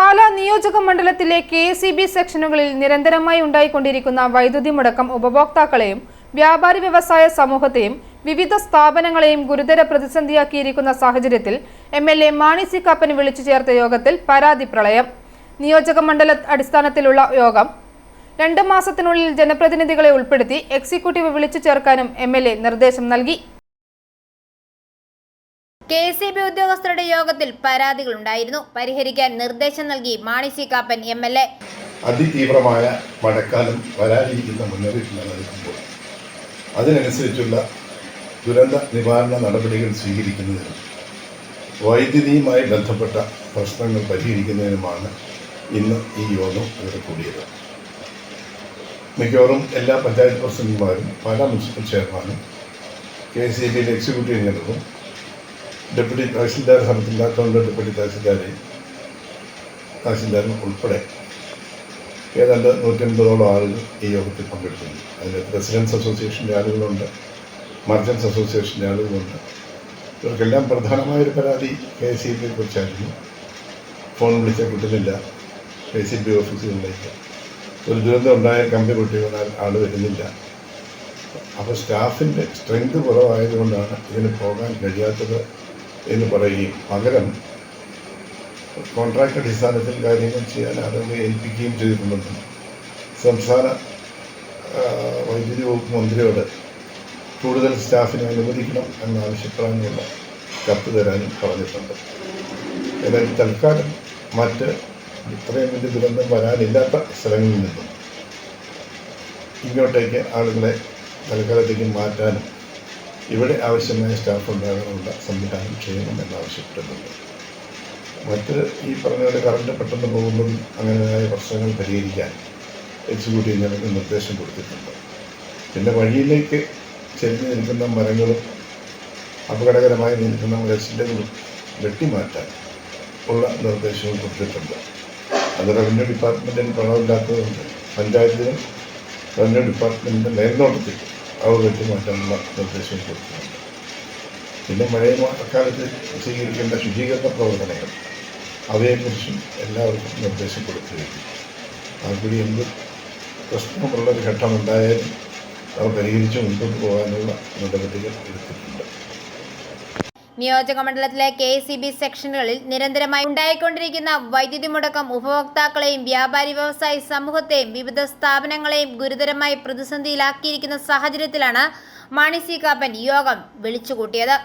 പാലാ നിയോജക മണ്ഡലത്തിലെ K S E B സെക്ഷനുകളിൽ നിരന്തരമായി ഉണ്ടായിക്കൊണ്ടിരിക്കുന്ന വൈദ്യുതി മുടക്കം ഉപഭോക്താക്കളെയും വ്യാപാരി വ്യവസായ സമൂഹത്തെയും വിവിധ സ്ഥാപനങ്ങളെയും ഗുരുതര പ്രതിസന്ധിയാക്കിയിരിക്കുന്ന സാഹചര്യത്തിൽ M L A Mani C Kappan വിളിച്ചു ചേർത്ത യോഗത്തിൽ പരാതി പ്രളയം. നിയോജക മണ്ഡല അടിസ്ഥാനത്തിലുള്ള യോഗം രണ്ട് മാസത്തിനുള്ളിൽ ജനപ്രതിനിധികളെ ഉൾപ്പെടുത്തി എക്സിക്യൂട്ടീവ് വിളിച്ചു ചേർക്കാനും എം നിർദ്ദേശം നൽകി. കെ എസ് ബി ഉദ്യോഗസ്ഥരുടെ യോഗത്തിൽ പരാതികളുണ്ടായിരുന്നു. പരിഹരിക്കാൻ നിർദ്ദേശം നൽകി Mani C Kappan M L A. അതിതീവ്രമായ മഴക്കാലം വരാനിരിക്കുന്ന മുന്നറിയിപ്പ് നിലനിൽക്കുമ്പോൾ അതിനനുസരിച്ചുള്ള ദുരന്ത നിവാരണ നടപടികൾ സ്വീകരിക്കുന്നതിനും വൈദ്യുതിയുമായി ബന്ധപ്പെട്ട പ്രശ്നങ്ങൾ പരിഹരിക്കുന്നതിനുമാണ് ഇന്ന് ഈ യോഗം ഇവിടെ കൂടിയത്. മിക്കവാറും എല്ലാ പഞ്ചായത്ത് പ്രസിഡന്റുമാരും പല മുനിസിപ്പൽ ചെയർമാനും കെ സി ബിയിലെ എക്സിക്യൂട്ടീവ് എഞ്ചിനീയറും ഡെപ്യൂട്ടി തഹസിൽദാർ സ്ഥാനത്തില്ലാത്തതുകൊണ്ട് ഡെപ്യൂട്ടി തഹസിൽദാരെ തഹസിൽദാരും ഉൾപ്പെടെ ഏതാണ്ട് നൂറ്റൻപതോളം ആളുകൾ ഈ യോഗത്തിൽ പങ്കെടുക്കുന്നു അതിൽ റെസിഡൻസ് അസോസിയേഷന്റെ ആളുകളുണ്ട് മർജൻസ് അസോസിയേഷന്റെ ആളുകളുണ്ട്. ഇവർക്കെല്ലാം പ്രധാനമായൊരു പരാതി കെ സി ബിയെ കുറിച്ചായിരുന്നു. ഫോൺ വിളിച്ചാൽ കിട്ടുന്നില്ല. കെ സി ബി ഓഫീസുകളിലേക്ക്. ഒരു ദുരന്തം ഉണ്ടായ കമ്പി പൊട്ടി വീണാൽ ആൾ വരുന്നില്ല. അപ്പോൾ സ്റ്റാഫിന്റെ സ്ട്രെങ്ത് കുറവായതുകൊണ്ടാണ് ഇതിന് പോകാൻ കഴിയാത്തത് എന്ന് പറയുകയും പകരം കോൺട്രാക്ട് അടിസ്ഥാനത്തിൽ കാര്യങ്ങൾ ചെയ്യാൻ ആളുകളെ ഏൽപ്പിക്കുകയും ചെയ്തിട്ടുണ്ടെന്നും സംസ്ഥാന വൈദ്യുതി വകുപ്പ് മന്ത്രിയോട് കൂടുതൽ സ്റ്റാഫിനെ അനുവദിക്കണം എന്നാവശ്യപ്പെടാനുള്ള കത്ത് തരാനും പറഞ്ഞിട്ടുണ്ട്. ഏതായാലും തൽക്കാലം മറ്റ് ഇത്രയും വലിയ ദുരന്തം വരാനില്ലാത്ത സ്ഥലങ്ങളിൽ നിന്നും ഇങ്ങോട്ടേക്ക് ആളുകളെ തൽക്കാലത്തേക്ക് മാറ്റാനും ഇവിടെ ആവശ്യമായ സ്റ്റാഫ് ഉണ്ടാകാനുള്ള സംവിധാനം ചെയ്യണമെന്ന് ആവശ്യപ്പെട്ടിട്ടുണ്ട് മറ്റ് ഈ പറഞ്ഞ പോലെ കറണ്ട് പെട്ടെന്ന് പോകുന്നതും അങ്ങനെയായ പ്രശ്നങ്ങൾ പരിഹരിക്കാൻ എക്സിക്യൂട്ടീവ് ഞങ്ങൾക്ക് നിർദ്ദേശം കൊടുത്തിട്ടുണ്ട്. പിന്നെ വഴിയിലേക്ക് ചെരിഞ്ഞ് നിൽക്കുന്ന മരങ്ങളും അപകടകരമായി നിൽക്കുന്ന മരച്ചില്ലകളും വെട്ടിമാറ്റാൻ ഉള്ള നിർദ്ദേശവും കൊടുത്തിട്ടുണ്ട്. അത് റവന്യൂ ഡിപ്പാർട്ട്മെന്റിന് പണമില്ലാത്തതുകൊണ്ട് പഞ്ചായത്തിനും റവന്യൂ ഡിപ്പാർട്ട്മെന്റിന്റെ മേൽനോട്ടത്തിൽ അവ വെട്ടിമാറ്റാനുള്ള നിർദ്ദേശം കൊടുക്കുന്നുണ്ട് പിന്നെ മഴക്കാലത്ത് സ്വീകരിക്കേണ്ട ശുചീകരണ പ്രവർത്തനങ്ങൾ അവയെക്കുറിച്ചും എല്ലാവർക്കും നിർദ്ദേശം കൊടുത്തിരിക്കും അതുകൂടി എന്ത് പ്രശ്നമുള്ളൊരു ഘട്ടമുണ്ടായാലും അവ പരിഹരിച്ച് മുൻപോട്ട് പോകാനുള്ള നടപടികൾ എടുത്തിട്ടുണ്ട്. നിയോജക മണ്ഡലത്തിലെ കെ എസ് ബി സെക്ഷനുകളിൽ നിരന്തരമായി ഉണ്ടായിക്കൊണ്ടിരിക്കുന്ന വൈദ്യുതി മുടക്കം ഉപഭോക്താക്കളെയും വ്യാപാരി വ്യവസായി സമൂഹത്തെയും വിവിധ സ്ഥാപനങ്ങളെയും ഗുരുതരമായി പ്രതിസന്ധിയിലാക്കിയിരിക്കുന്ന സാഹചര്യത്തിലാണ് മാണി സി കാപ്പൻ യോഗം വിളിച്ചുകൂട്ടിയത്.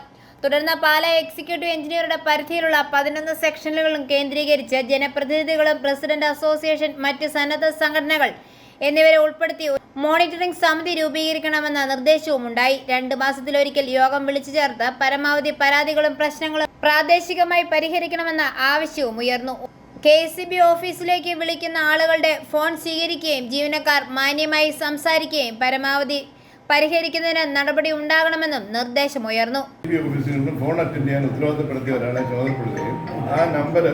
തുടർന്ന് പാല എക്സിക്യൂട്ടീവ് എഞ്ചിനീയറുടെ പരിധിയിലുള്ള പതിനൊന്ന് സെക്ഷനുകളും കേന്ദ്രീകരിച്ച് ജനപ്രതിനിധികളും പ്രസിഡന്റ് അസോസിയേഷൻ മറ്റ് സന്നദ്ധ സംഘടനകൾ എന്നിവരെ ഉൾപ്പെടുത്തി മോണിറ്ററിംഗ് സമിതി രൂപീകരിക്കണമെന്ന നിർദ്ദേശവും ഉണ്ടായി രണ്ട് മാസത്തിലൊരിക്കൽ യോഗം വിളിച്ചു ചേർത്ത് പരമാവധി പരാതികളും പ്രശ്നങ്ങളും പ്രാദേശികമായി പരിഹരിക്കണമെന്ന ആവശ്യവും ഉയർന്നു. കെ എസ് ബി ഓഫീസിലേക്ക് വിളിക്കുന്ന ആളുകളുടെ ഫോൺ സ്വീകരിക്കുകയും ജീവനക്കാർ മാന്യമായി സംസാരിക്കുകയും പരമാവധി പരിഹരിക്കുന്നതിന് നടപടി ഉണ്ടാകണമെന്നും നിർദ്ദേശമുയർന്നു ഫോൺ അറ്റൻഡ് ചെയ്യാൻ ഉത്തരവാദിത്തപ്പെടുത്തിയ ഒരാളെ ചുമതലപ്പെടുത്തുകയും ആ നമ്പർ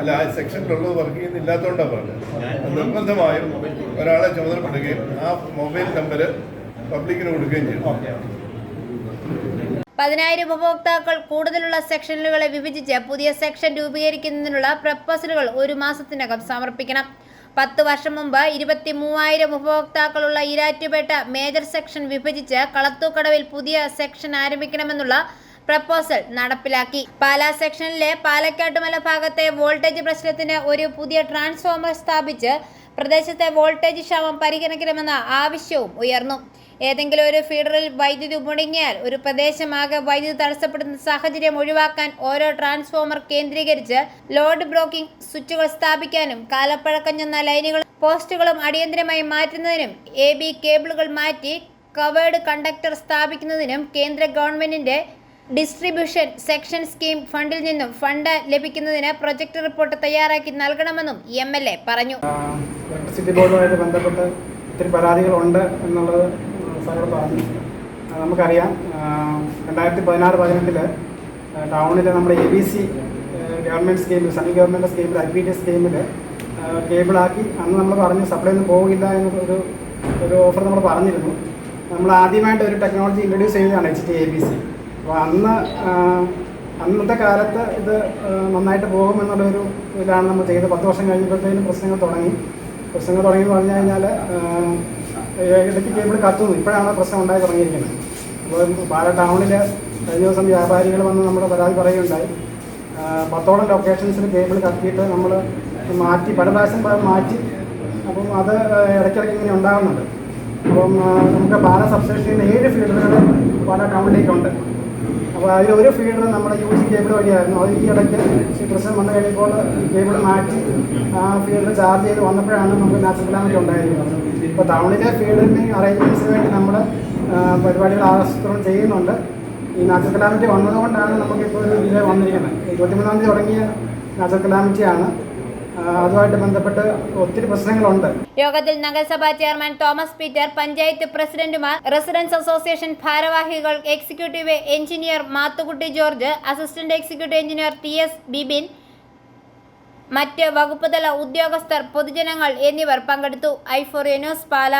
അല്ല ആ സെക്ഷനിലുള്ളത് വർക്ക് ചെയ്യുന്നില്ലാത്തതുകൊണ്ടാണ് പറഞ്ഞത്. നിർബന്ധമായും ഒരാളെ ചുമതലപ്പെടുകയും ആ മൊബൈൽ നമ്പർ പബ്ലിക്കിന് കൊടുക്കുകയും ചെയ്യും. പതിനായിരം ഉപഭോക്താക്കൾ കൂടുതലുള്ള സെക്ഷനുകളെ വിഭജിച്ച് പുതിയ സെക്ഷൻ രൂപീകരിക്കുന്നതിനുള്ള പ്രപ്പോസലുകൾ ഒരു മാസത്തിനകം സമർപ്പിക്കണം. പത്ത് വർഷം മുമ്പ് ഇരുപത്തി മൂവായിരം ഉപഭോക്താക്കളുള്ള ഇരാറ്റുപേട്ട മേജർ സെക്ഷൻ വിഭജിച്ച് കളത്തൂക്കടവിൽ പുതിയ സെക്ഷൻ ആരംഭിക്കണമെന്നുള്ള പ്രപ്പോസൽ നടപ്പിലാക്കി. പാലാ സെക്ഷനിലെ പാലക്കാട്ടുമല ഭാഗത്തെ വോൾട്ടേജ് പ്രശ്നത്തിന് ഒരു പുതിയ ട്രാൻസ്ഫോമർ സ്ഥാപിച്ച് പ്രദേശത്തെ വോൾട്ടേജ് ക്ഷാമം പരിഗണിക്കണമെന്ന ആവശ്യവും ഉയർന്നു. ഏതെങ്കിലും ഒരു ഫീഡറിൽ വൈദ്യുതി മുടങ്ങിയാൽ ഒരു പ്രദേശമാകെ വൈദ്യുതി തടസ്സപ്പെടുന്ന സാഹചര്യം ഒഴിവാക്കാൻ ഓരോ ട്രാൻസ്ഫോമർ കേന്ദ്രീകരിച്ച് ലോഡ് ബ്രോക്കിംഗ് സ്വിച്ചുകൾ സ്ഥാപിക്കാനും കാലപ്പഴക്കം ചെന്ന ലൈനുകളും പോസ്റ്റുകളും അടിയന്തരമായി മാറ്റുന്നതിനും എ ബി കേബിളുകൾ മാറ്റി കവേർഡ് കണ്ടക്ടർ സ്ഥാപിക്കുന്നതിനും കേന്ദ്ര ഗവൺമെന്റിന്റെ ഡിസ്ട്രിബ്യൂഷൻ സെക്ഷൻ സ്കീം ഫണ്ടിൽ നിന്നും ഫണ്ട് ലഭിക്കുന്നതിന് പ്രൊജക്ട് റിപ്പോർട്ട് തയ്യാറാക്കി നൽകണമെന്നും എം എൽ എ പറഞ്ഞു. ഇലക്ട്രിസിറ്റി ബോർഡുമായിട്ട് ബന്ധപ്പെട്ട് ഒത്തിരി പരാതികളുണ്ട് എന്നുള്ളത് സാറോട് പറഞ്ഞു. നമുക്കറിയാം. രണ്ടായിരത്തി പതിനാറ് പതിനെട്ടിൽ ടൗണിൽ നമ്മുടെ എ ബി സി ഗവൺമെന്റ് സ്കീമിൽ സെൻട്രൽ ഗവൺമെന്റ് സ്കീമിൽ ഐ പി ടി സ്കീമിൽ കേബിളാക്കി അന്ന് നമ്മൾ പറഞ്ഞു സപ്ലൈ ഒന്നും പോകില്ല എന്ന ഒരു ഒരു ഓഫർ നമ്മൾ പറഞ്ഞിരുന്നു. നമ്മൾ ആദ്യമായിട്ട് ഒരു ടെക്നോളജി ഇൻട്രൊഡ്യൂസ് ചെയ്തതാണ് H T A B C അപ്പോൾ അന്ന് അന്നത്തെ കാലത്ത് ഇത് നന്നായിട്ട് പോകുമെന്നുള്ളൊരു ഇതിലാണ് നമ്മൾ ചെയ്തത്. പത്ത് വർഷം കഴിഞ്ഞപ്പോഴത്തേനും പ്രശ്നങ്ങൾ തുടങ്ങി. പ്രശ്നങ്ങൾ തുടങ്ങി എന്ന് പറഞ്ഞു കഴിഞ്ഞാൽ ഇടയ്ക്ക് കേബിൾ കത്തുന്നു. ഇപ്പോഴാണ് പ്രശ്നം ഉണ്ടായി തുടങ്ങിയിരിക്കുന്നത്. അപ്പോൾ പാല ടൗണിൽ കഴിഞ്ഞ ദിവസം വ്യാപാരികൾ വന്ന് നമ്മുടെ പരാതി പറയുകയുണ്ടായി. പത്തോളം ലൊക്കേഷൻസിൽ കേബിൾ കത്തിയിട്ട് നമ്മൾ മാറ്റി പല പ്രാവശ്യം മാറ്റി. അപ്പം അത് ഇടയ്ക്കിടയ്ക്ക് ഇങ്ങനെ ഉണ്ടാകുന്നുണ്ട്. അപ്പം നമുക്ക് പാല സബ്സ്റ്റേഷനിൽ ഏഴ് ഫീൽഡുകൾ പാല ടൗണിലേക്കുണ്ട്. അപ്പോൾ അതിൽ ഒരു ഫീഡർ നമ്മുടെ യു ജി കേബിൾ വഴിയായിരുന്നു. അത് ഈ ഇടയ്ക്ക് പ്രശ്നം വന്നു കഴിയുമ്പോൾ കേബിൾ മാറ്റി ആ ഫീഡർ ചാർജ് ചെയ്ത് വന്നപ്പോഴാണ് നമുക്ക് നാച്ചുറൽ ഡാമേജ് ഉണ്ടായിരിക്കുന്നത് ഇപ്പോൾ ടൗണിലെ ഫീഡറിന് അറേഞ്ച്മെന്റ്സിന് വേണ്ടി നമ്മൾ പരിപാടികൾ ആസൂത്രണം ചെയ്യുന്നുണ്ട്. ഈ നാച്ചുറൽ കലാമിറ്റി വന്നതുകൊണ്ടാണ് നമുക്കിപ്പോൾ ഒരു ഇത് വന്നിരിക്കുന്നത്. ഇരുപത്തിമൂന്നാം തീയതി തുടങ്ങിയ നാച്ചുറൽ കലാമിറ്റിയാണ് അതുമായിട്ട് ബന്ധപ്പെട്ട് ഒത്തിരി പ്രശ്നങ്ങളുണ്ട്. യോഗത്തിൽ നഗരസഭാ ചെയർമാൻ തോമസ് പീറ്റർ പഞ്ചായത്ത് പ്രസിഡന്റുമാർ റെസിഡൻസ് അസോസിയേഷൻ ഭാരവാഹികൾ executive engineer Mathukutty George assistant executive engineer T S Bibin മറ്റ് വകുപ്പുതല ഉദ്യോഗസ്ഥർ പൊതുജനങ്ങൾ എന്നിവർ പങ്കെടുത്തു. ഐഫോറിയ ന്യൂസ് പാല.